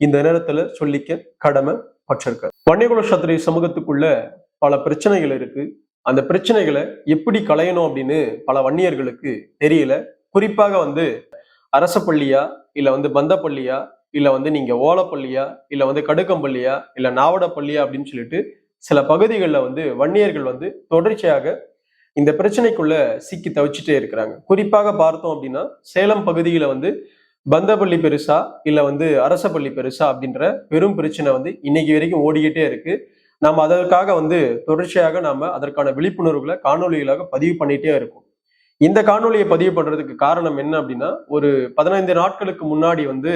இந்த நேரத்துல சொல்லிக்க கடமை பற்றிருக்க வன்னியகுல சத்திரிய சமூகத்துக்குள்ள பல பிரச்சனைகள் இருக்கு. அந்த பிரச்சனைகளை எப்படி களையணும் அப்படின்னு பல வன்னியர்களுக்கு தெரியல. குறிப்பாக வந்து அரச பள்ளியா இல்ல வந்து பந்த பள்ளியா இல்ல வந்து நீங்க ஓலப்பள்ளியா இல்ல வந்து கடுக்கம்பள்ளியா இல்ல நாவடப்பள்ளியா அப்படின்னு சொல்லிட்டு சில பகுதிகளில் வந்து வன்னியர்கள் வந்து தொடர்ச்சியாக இந்த பிரச்சனைக்குள்ள சிக்கி தவிச்சிட்டே இருக்கிறாங்க. குறிப்பாக பார்த்தோம் அப்படின்னா சேலம் பகுதியில வந்து பந்தப்பள்ளி பெருசா இல்லை வந்து அரச பள்ளி பெருசா அப்படின்ற பெரும் பிரச்சனை வந்து இன்னைக்கு வரைக்கும் ஓடிக்கிட்டே இருக்கு. நம்ம அதற்காக வந்து தொடர்ச்சியாக நாம் அதற்கான விழிப்புணர்வுகளை காணொலிகளாக பதிவு பண்ணிட்டே இருக்கோம். இந்த காணொலியை பதிவு பண்ணுறதுக்கு காரணம் என்ன அப்படின்னா ஒரு பதினைந்து நாட்களுக்கு முன்னாடி வந்து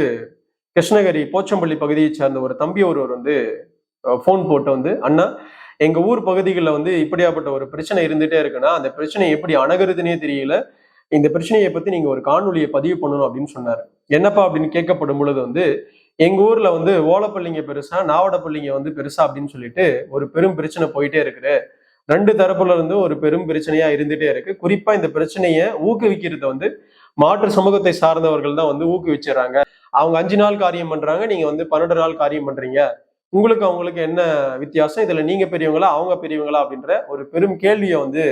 கிருஷ்ணகிரி போச்சம்பள்ளி பகுதியை சேர்ந்த ஒரு தம்பி ஒருவர் வந்து ஃபோன் போட்டு வந்து அண்ணா எங்கள் ஊர் பகுதிகளில் வந்து இப்படியாப்பட்ட ஒரு பிரச்சனை இருந்துகிட்டே இருக்குன்னா அந்த பிரச்சனையை எப்படி அணுகிறதுனே தெரியல. இந்த பிரச்சனையை பத்தி நீங்க ஒரு காணொலியை பதிவு பண்ணணும் அப்படின்னு சொன்னாரு. என்னப்பா அப்படின்னு கேட்கப்படும் பொழுது வந்து எங்க ஊர்ல வந்து ஓலப்பள்ளிங்க பெருசா நாவடப்பள்ளிங்க வந்து பெருசா அப்படின்னு சொல்லிட்டு ஒரு பெரும் பிரச்சனை போயிட்டே இருக்குது. ரெண்டு தரப்புல இருந்து ஒரு பெரும் பிரச்சனையா இருந்துட்டே இருக்கு. குறிப்பா இந்த பிரச்சனையை ஊக்குவிக்கிறது வந்து மாற்று சமூகத்தை சார்ந்தவர்கள் தான் வந்து ஊக்குவிச்சிடறாங்க அவங்க அஞ்சு நாள் காரியம் பண்றாங்க நீங்க வந்து பன்னெண்டு நாள் காரியம் பண்றீங்க. உங்களுக்கு அவங்களுக்கு என்ன வித்தியாசம்? இதுல நீங்க பெரியவங்களா அவங்க பெரியவங்களா அப்படின்ற ஒரு பெரும் கேள்வியை வந்து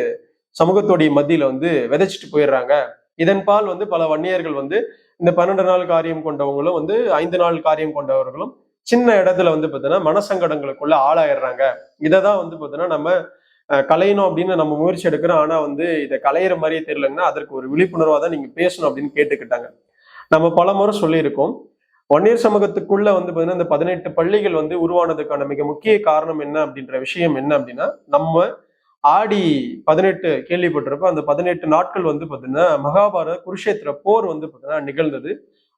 சமூகத்துடைய மத்தியில வந்து விதைச்சிட்டு போயிடுறாங்க. இதன்பால் வந்து பல வன்னியர்கள் வந்து இந்த பன்னெண்டு நாள் காரியம் கொண்டவங்களும் வந்து ஐந்து நாள் காரியம் கொண்டவர்களும் சின்ன இடத்துல வந்து பார்த்தீங்கன்னா மனசங்கடங்களுக்குள்ள ஆளாயிடுறாங்க. இதை தான் வந்து பார்த்தீங்கன்னா நம்ம கலையணும் அப்படின்னு நம்ம முயற்சி எடுக்கிறோம். ஆனால் வந்து இதை கலையிற மாதிரியே தெரியலங்கன்னா அதற்கு ஒரு விழிப்புணர்வாக தான் நீங்கள் பேசணும் அப்படின்னு கேட்டுக்கிட்டாங்க. நம்ம பல முறை சொல்லியிருக்கோம். வன்னியர் சமூகத்துக்குள்ள வந்து பார்த்தீங்கன்னா இந்த பதினெட்டு பள்ளிகள் வந்து உருவானதுக்கான மிக முக்கிய காரணம் என்ன அப்படின்ற விஷயம் என்ன அப்படின்னா நம்ம ஆடி பதினெட்டு கேள்விப்பட்டிருப்ப அந்த பதினெட்டு நாட்கள் வந்து பார்த்தீங்கன்னா மகாபாரத குருஷேத்திர போர் வந்து பார்த்தீங்கன்னா நிகழ்ந்தது.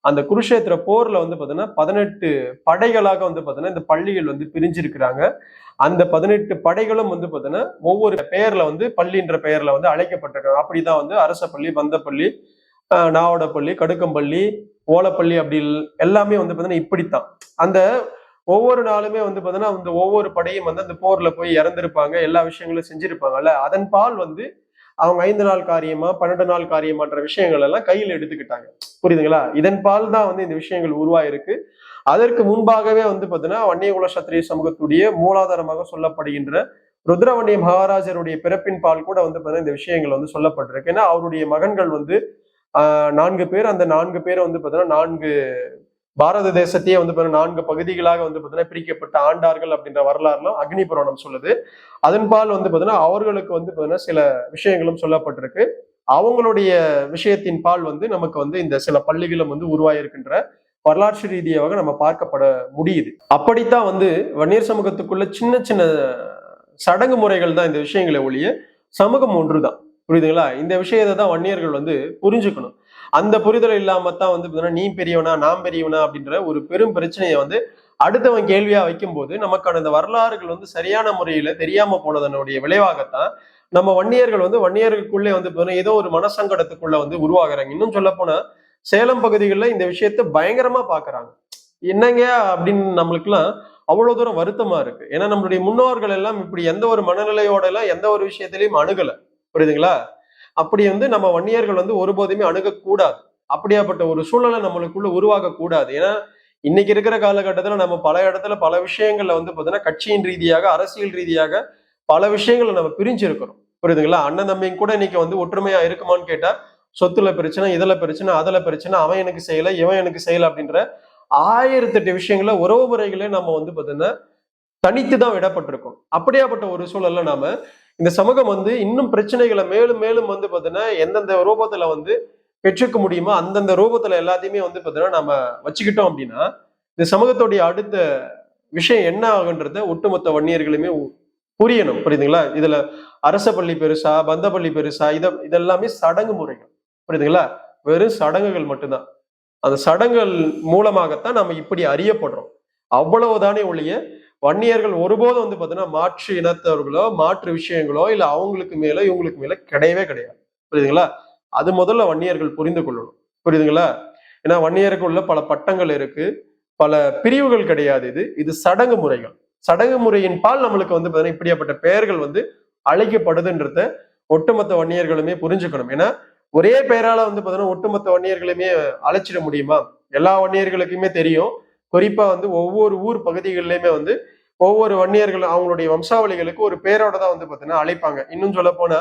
அந்த குருஷேத்திர போர்ல வந்து பார்த்தீங்கன்னா பதினெட்டு படைகளாக வந்து பார்த்தீங்கன்னா இந்த பள்ளிகள் வந்து பிரிஞ்சிருக்கிறாங்க. அந்த பதினெட்டு படைகளும் வந்து பார்த்தீங்கன்னா ஒவ்வொரு பெயர்ல வந்து பள்ளின்ற பெயர்ல வந்து அழைக்கப்பட்டிருக்காங்க. அப்படிதான் வந்து அரச பள்ளி பந்தப்பள்ளி நாவடப்பள்ளி கடுக்கம்பள்ளி ஓலப்பள்ளி அப்படி எல்லாமே வந்து பார்த்தீங்கன்னா இப்படித்தான். அந்த ஒவ்வொரு நாளுமே வந்து பார்த்தீங்கன்னா அந்த ஒவ்வொரு படையும் வந்து அந்த போர்ல போய் இறந்திருப்பாங்க. எல்லா விஷயங்களும் செஞ்சிருப்பாங்கல்ல. அதன் பால் வந்து அவங்க ஐந்து நாள் காரியமா பன்னெண்டு நாள் காரியமான்ற விஷயங்கள் எல்லாம் கையில் எடுத்துக்கிட்டாங்க. புரியுதுங்களா? இதன் பால் தான் வந்து இந்த விஷயங்கள் உருவாயிருக்கு. அதற்கு முன்பாகவே வந்து பார்த்தீங்கன்னா வன்னியகுல சத்திரிய சமூகத்துடைய மூலாதாரமாக சொல்லப்படுகின்ற ருத்ரவண்டிய மகாராஜருடைய பிறப்பின் பால் கூட வந்து பார்த்தீங்கன்னா இந்த விஷயங்கள் வந்து சொல்லப்பட்டிருக்கு. ஏன்னா அவருடைய மகன்கள் வந்து நான்கு பேர். அந்த நான்கு பேர் வந்து பார்த்தீங்கன்னா நான்கு பாரத தேசத்தையே வந்து பார்த்தீங்கன்னா நான்கு பகுதிகளாக வந்து பார்த்தீங்கன்னா பிரிக்கப்பட்ட ஆண்டார்கள் அப்படின்ற வரலாறுலாம் அக்னி புராணம் சொல்லுது. அதன்பால் வந்து பார்த்தீங்கன்னா அவர்களுக்கு வந்து பார்த்தீங்கன்னா சில விஷயங்களும் சொல்லப்பட்டிருக்கு. அவங்களுடைய விஷயத்தின் பால் வந்து நமக்கு வந்து இந்த சில பள்ளிகளும் வந்து உருவாயிருக்கின்ற வரலாற்று ரீதியாக நம்ம பார்க்கப்பட முடியுது. அப்படித்தான் வந்து வன்னியர் சமூகத்துக்குள்ள சின்ன சின்ன சடங்கு முறைகள் தான் இந்த விஷயங்களை ஒழிய சமூகம் ஒன்று தான் புரியுதுங்களா? இந்த விஷயத்தை தான் வன்னியர்கள் வந்து புரிஞ்சுக்கணும். அந்த புரிதல் இல்லாம தான் வந்து பார்த்தீங்கன்னா நீ பெரியவனா நான் பெரியவனா அப்படின்ற ஒரு பெரும் பிரச்சனையை வந்து அடுத்தவன் கேள்வியா வைக்கும்போது நமக்கான இந்த வரலாறுகள் வந்து சரியான முறையில தெரியாம போனதனுடைய விளைவாகத்தான் நம்ம வன்னியர்கள் வந்து வன்னியர்களுக்குள்ளே வந்து பார்த்தீங்கன்னா ஏதோ ஒரு மனசங்கடத்துக்குள்ள வந்து உருவாகிறாங்க. இன்னும் சொல்ல போனா சேலம் பகுதிகளில் இந்த விஷயத்த பயங்கரமா பாக்குறாங்க. என்னங்க அப்படின்னு நம்மளுக்குலாம் அவ்வளவு தூரம் வருத்தமா இருக்கு. ஏன்னா நம்மளுடைய முன்னோர்கள் எல்லாம் இப்படி எந்த ஒரு மனநிலையோட எல்லாம் எந்த ஒரு விஷயத்திலையும் அணுகலை. புரியுதுங்களா? அப்படி வந்து நம்ம வன்னியர்கள் வந்து ஒருபோதுமே அணுகக்கூடாது. அப்படியாப்பட்ட ஒரு சூழ்நிலை நம்மளுக்குள்ள உருவாகக்கூடாது ஏன்னா இன்னைக்கு இருக்கிற காலகட்டத்துல நம்ம பல இடத்துல பல விஷயங்கள்ல வந்து பார்த்தீங்கன்னா கட்சியின் ரீதியாக அரசியல் ரீதியாக பல விஷயங்களை நம்ம பிரிஞ்சிருக்கிறோம். புரியுதுங்களா? அண்ணன் தம்பியும் கூட இன்னைக்கு வந்து ஒற்றுமையா இருக்குமான்னு கேட்டா சொத்துல பிரச்சனை இதுல பிரச்சனை அதுல பிரச்சனை அவன் எனக்கு செய்யல இவன் எனக்கு செய்யல அப்படின்ற ஆயிரத்தெட்டு விஷயங்கள உறவு முறைகளே நம்ம வந்து பார்த்தீங்கன்னா தனித்து தான் விடப்பட்டிருக்கோம். அப்படியாப்பட்ட ஒரு சூழல்ல நாம இந்த சமூகம் வந்து இன்னும் பிரச்சனைகளை மேலும் மேலும் வந்து பார்த்தீங்கன்னா எந்தெந்த ரூபத்துல வந்து பெற்றுக்க முடியுமோ அந்தந்த ரூபத்துல எல்லாத்தையுமே வந்து பார்த்தீங்கன்னா நம்ம வச்சுக்கிட்டோம் அப்படின்னா இந்த சமூகத்துடைய அடுத்த விஷயம் என்ன ஆகுன்றத ஒட்டுமொத்த வன்னியர்களுமே புரியணும். புரியுதுங்களா? இதுல அரச பள்ளி பெருசா பந்த பள்ளி பெருசா இத இதெல்லாமே சடங்கு முறைகள். புரியுதுங்களா? வெறும் சடங்குகள் மட்டும்தான். அந்த சடங்குகள் மூலமாகத்தான் நம்ம இப்படி அறியப்படுறோம். அவ்வளவுதானே ஒழிய வன்னியர்கள் ஒருபோதும் வந்து பார்த்தீங்கன்னா மாற்று இனத்தவர்களோ மாற்று விஷயங்களோ இல்லை அவங்களுக்கு மேலே இவங்களுக்கு மேலே கிடையவே கிடையாது. புரியுதுங்களா? அது முதல்ல வன்னியர்கள் புரிந்து கொள்ளணும். புரியுதுங்களா? ஏன்னா வன்னியருக்கு உள்ள பல பட்டங்கள் இருக்கு. பல பிரிவுகள் கிடையாது இது. இது சடங்கு முறைகள். சடங்கு முறையின் பால் நம்மளுக்கு வந்து பார்த்தீங்கன்னா இப்படியாப்பட்ட பெயர்கள் வந்து அழைக்கப்படுதுன்றத ஒட்டுமொத்த வன்னியர்களுமே புரிஞ்சுக்கணும். ஏன்னா ஒரே பெயரால வந்து பார்த்தீங்கன்னா ஒட்டுமொத்த வன்னியர்களுமே அழைச்சிட முடியுமா? எல்லா வன்னியர்களுக்குமே தெரியும். குறிப்பா வந்து ஒவ்வொரு ஊர் பகுதிகளிலுமே வந்து ஒவ்வொரு வன்னியர்களும் அவங்களுடைய வம்சாவளிகளுக்கு ஒரு பேரோட தான் வந்து பார்த்தீங்கன்னா அழைப்பாங்க. இன்னும் சொல்ல போனா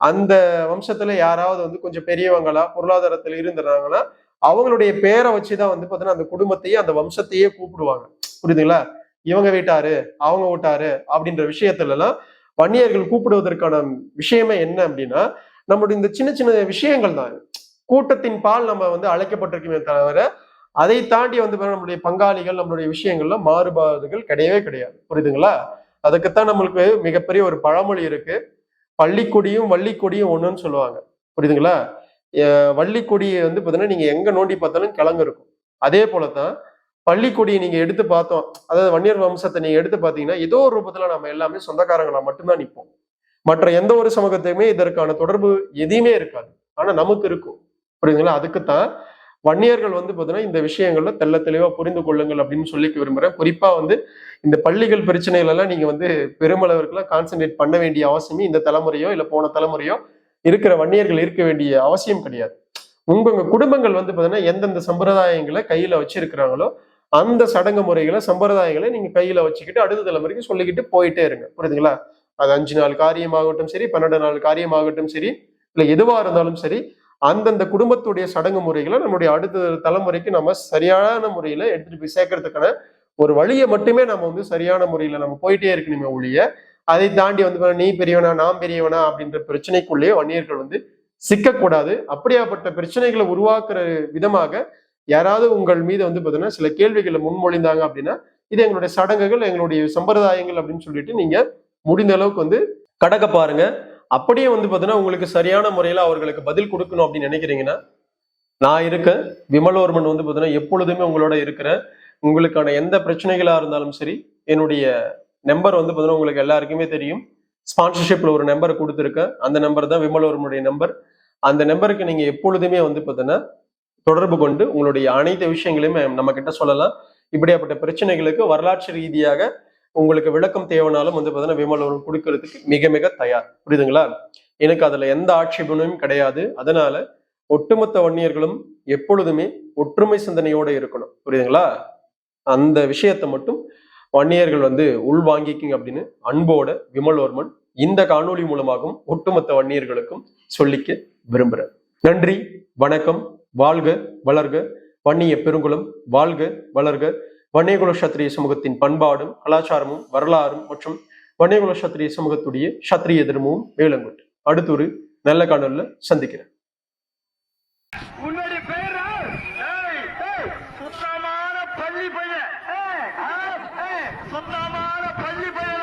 அந்த வம்சத்துல யாராவது வந்து கொஞ்சம் பெரியவங்களா பொருளாதாரத்துல இருந்துறாங்கன்னா அவங்களுடைய பேரை வச்சுதான் வந்து பார்த்தீங்கன்னா அந்த குடும்பத்தையே அந்த வம்சத்தையே கூப்பிடுவாங்க. புரியுதுங்களா? இவங்க வீட்டாரு அவங்க வீட்டாரு அப்படின்ற விஷயத்துல எல்லாம் வன்னியர்கள் கூப்பிடுவதற்கான விஷயமே என்ன அப்படின்னா நம்மளுடைய இந்த சின்ன சின்ன விஷயங்கள் தான். கூட்டத்தின் பால் நம்ம வந்து அழைக்கப்பட்டிருக்குமே தவிர அதை தாண்டி வந்து நம்மளுடைய பங்காளிகள் நம்மளுடைய விஷயங்கள்ல மாறுபாடுகள் கிடையவே கிடையாது. புரியுதுங்களா? அதுக்குத்தான் நம்மளுக்கு மிகப்பெரிய ஒரு பழமொழி இருக்கு. பள்ளிக்கொடியும் வள்ளிக்கொடியும் ஒண்ணுன்னு சொல்லுவாங்க. புரியுதுங்களா? வள்ளிக்கொடியை வந்து பார்த்தீங்கன்னா நீங்க எங்க நோண்டி பார்த்தாலும் கிழங்கு இருக்கும். அதே போலதான் பள்ளிக்கொடியை நீங்க எடுத்து பார்த்தோம். அதாவது வன்னியர் வம்சத்தை நீங்க எடுத்து பார்த்தீங்கன்னா ஏதோ ஒரு ரூபத்துல நம்ம எல்லாமே சொந்தக்காரங்களா மட்டும்தான் நிற்போம் மற்ற எந்த ஒரு சமூகத்தையுமே இதற்கான தொடர்பு எதையுமே இருக்காது. ஆனா நமக்கு இருக்கும். புரியுதுங்களா? அதுக்குத்தான் வன்னியர்கள் வந்து பார்த்தீங்கன்னா இந்த விஷயங்கள்ல தெல்ல தெளிவாக புரிந்து கொள்ளுங்கள் அப்படின்னு சொல்லிக்க விரும்புகிறேன் குறிப்பாக வந்து இந்த பள்ளிகள் பிரச்சனைகளெல்லாம் நீங்கள் வந்து பெருமளவிற்குலாம் கான்சென்ட்ரேட் பண்ண வேண்டிய அவசியமே இந்த தலைமுறையோ இல்லை போன தலைமுறையோ இருக்கிற வன்னியர்கள் இருக்க வேண்டிய அவசியம் கிடையாது. உங்க உங்க குடும்பங்கள் வந்து பார்த்தீங்கன்னா எந்தெந்த சம்பிரதாயங்களை கையில் வச்சிருக்கிறாங்களோ அந்த சடங்கு முறைகளை சம்பிரதாயங்களை நீங்க கையில வச்சுக்கிட்டு அடுத்த தலைமுறைக்கு சொல்லிக்கிட்டு போயிட்டே இருங்க. புரியுதுங்களா? அது அஞ்சு நாள் காரியமாகட்டும் சரி பன்னெண்டு நாள் காரியமாகட்டும் சரி இல்லை எதுவாக இருந்தாலும் சரி அந்தந்த குடும்பத்துடைய சடங்கு முறைகளை நம்மளுடைய அடுத்த தலைமுறைக்கு நம்ம சரியான முறையில எடுத்துட்டு போய் சேர்க்கறதுக்கான ஒரு வழியை மட்டுமே நம்ம வந்து சரியான முறையில நம்ம போயிட்டே இருக்கணுமே ஒழிய அதை தாண்டி வந்து நீ பெரியவனா நான் பெரியவனா அப்படின்ற பிரச்சனைக்குள்ளேயே வன்னியர்கள் வந்து சிக்கக்கூடாது. அப்படியாப்பட்ட பிரச்சனைகளை உருவாக்குற விதமாக யாராவது உங்கள் மீது வந்து பார்த்தீங்கன்னா சில கேள்விகளை முன்மொழிந்தாங்க அப்படின்னா இது எங்களுடைய சடங்குகள் எங்களுடைய சம்பிரதாயங்கள் அப்படின்னு சொல்லிட்டு நீங்க முடிந்த அளவுக்கு வந்து கடக்க பாருங்க. அப்படியே வந்து பார்த்தீங்கன்னா உங்களுக்கு சரியான முறையில் அவர்களுக்கு பதில் கொடுக்கணும் அப்படின்னு நினைக்கிறீங்கன்னா நான் இருக்கேன் விமலோர்மன் வந்து பார்த்தீங்கன்னா எப்பொழுதுமே உங்களோட இருக்கிறேன். உங்களுக்கான எந்த பிரச்சனைகளாக இருந்தாலும் சரி என்னுடைய நம்பர் வந்து பார்த்தீங்கன்னா உங்களுக்கு எல்லாருக்குமே தெரியும். ஸ்பான்சர்ஷிப்பில் ஒரு நம்பர் கொடுத்துருக்கேன். அந்த நம்பர் தான் விமலோர்மனுடைய நம்பர் அந்த நம்பருக்கு நீங்கள் எப்பொழுதுமே வந்து பார்த்தீங்கன்னா தொடர்பு கொண்டு உங்களுடைய அனைத்து விஷயங்களையுமே நம்ம கிட்ட சொல்லலாம். இப்படியாப்பட்ட பிரச்சனைகளுக்கு வரலாற்று ரீதியாக உங்களுக்கு விளக்கம் தேவைனாலும் வந்து பார்த்தீங்கன்னா விமலோரம் கொடுக்கறதுக்கு மிக மிக தயார். புரியுதுங்களா? எனக்கு அதுல எந்த ஆட்சேபனையும் கிடையாது. அதனால ஒட்டுமொத்த வன்னியர்களும் எப்பொழுதுமே ஒற்றுமை சிந்தனையோட இருக்கணும். புரியுதுங்களா? அந்த விஷயத்தை மட்டும் வன்னியர்கள் வந்து உள்வாங்கிக்கிங்க அப்படின்னு அன்போட விமல்வர்மன் இந்த காணொளி மூலமாகவும் ஒட்டுமொத்த வன்னியர்களுக்கும் சொல்லிக்க விரும்புறேன் நன்றி வணக்கம் வாழ்க வளர்க. வன்னிய பெருங்குளம் வாழ்க வளர்க. வன்னியகுல சத்திரிய சமூகத்தின் பண்பாடும் கலாச்சாரமும் வரலாறும் மற்றும் வன்னியகுல சத்திரிய சமூகத்துடைய சத்திரிய தர்மமும் வேளங்குட்டு அடுத்த ஒரு நல்ல காணொலியில் சந்திக்கிறேன். சுத்தமான பள்ளி பையன். சுத்தமான பள்ளி பையன்?